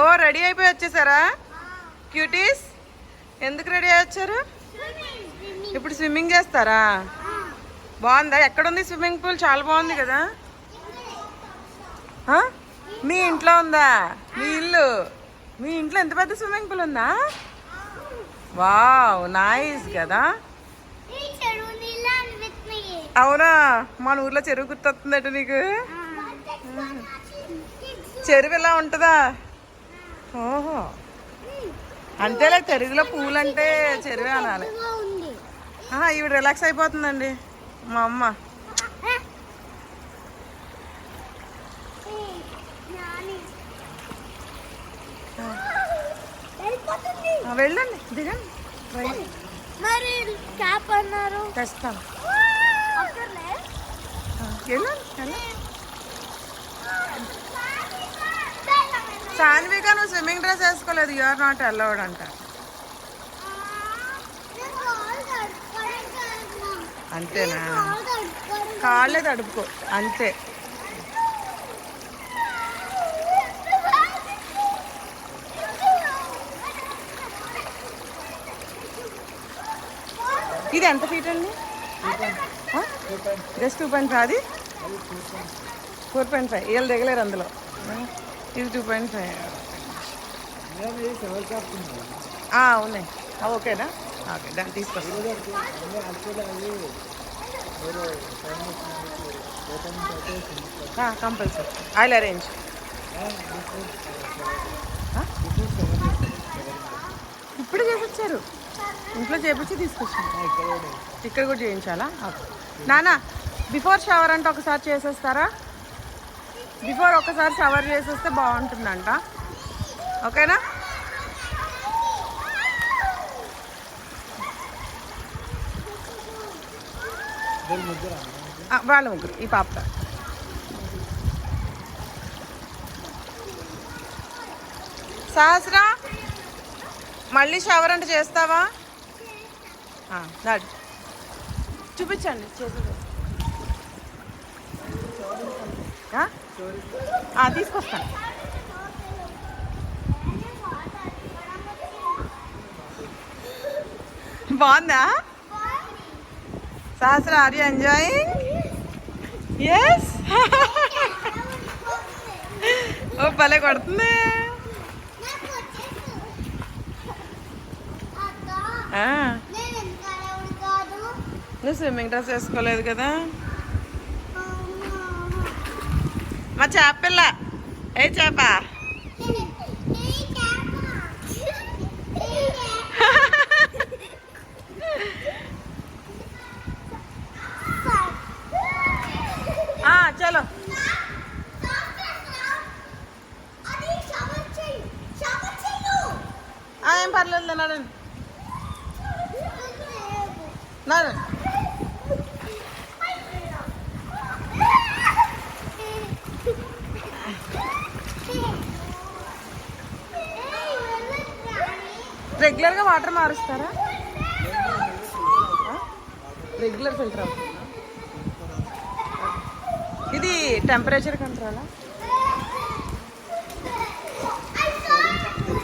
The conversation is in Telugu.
ఓ రెడీ అయిపోయి వచ్చేసారా? క్యూటీస్ ఎందుకు రెడీ అయ్యి వచ్చారు? ఇప్పుడు స్విమ్మింగ్ చేస్తారా? బాగుందా? ఎక్కడుంది స్విమ్మింగ్ పూల్? చాలా బాగుంది కదా? మీ ఇంట్లో ఉందా? మీ ఇల్లు? మీ ఇంట్లో ఎంత పెద్ద స్విమ్మింగ్ పూల్ ఉందా? వావ్ నైస్ కదా. అవునా? మన ఊర్లో చెరువు గుర్తొస్తుందట నీకు. చెరువు ఇలా ఉంటుందా? ఓహో. అంతేలే చెరువులో పూలు అంటే చెరువే అనాలి. ఆహా, ఈవిడ రిలాక్స్ అయిపోతుందండి. మా అమ్మ. వెళ్ళండి దిగండి. మరి క్యాప్ అన్నారు. తెస్తాను. వెళ్ళండి వెళ్ళండి. సాన్విక నువ్వు స్విమ్మింగ్ డ్రెస్ వేసుకోలేదు. యూఆర్ నాట్ అలౌడ్ అంట. అంతేనా? కాళ్ళే తడుపుకో. అంతే. ఇది ఎంత ఫీట్ అండి? జస్ట్ టూ పాయింట్ ఫైవ్ అది? ఫోర్ పాయింట్ ఫైవ్ వీళ్ళు దిగలేరు అందులో. ఇది ఫైవ్ ఉన్నాయి ఓకేనా? ఓకే దాన్ని తీసుకొస్తాను కంపల్సరీ ఐ అరేంజ్ ఇప్పుడు చేసొచ్చారు. ఇంట్లో చేపించి తీసుకొచ్చాను. ఇక్కడ కూడా చేయించాలా? ఓకే. నానా బిఫోర్ షవర్ అంటే ఒకసారి చేసేస్తారా? బిఫోర్ ఒకసారి షవర్ చేసేస్తే బాగుంటుందంట. ఓకేనా వాళ్ళ ముగ్గురు ఈ పాప. సహస్రా మళ్ళీ షవర్ అంటే చేస్తావా? దాడి చూపించండి చేసి తీసుకొస్తాను. బాగుందా? Sahasra are you enjoying yes ఓ భలే కొడుతుంది. నువ్వు స్విమ్మింగ్ డ్రెస్ వేసుకోలేదు కదా? మా చేప ఏ చేప ఆ, చలో ఆ, ఏం పర్లేదు నడండి నడండి రెగ్యులర్గా వాటర్ మారుస్తారా? రెగ్యులర్ ఫిల్టర్ ఇది టెంపరేచర్ కంట్రోలా?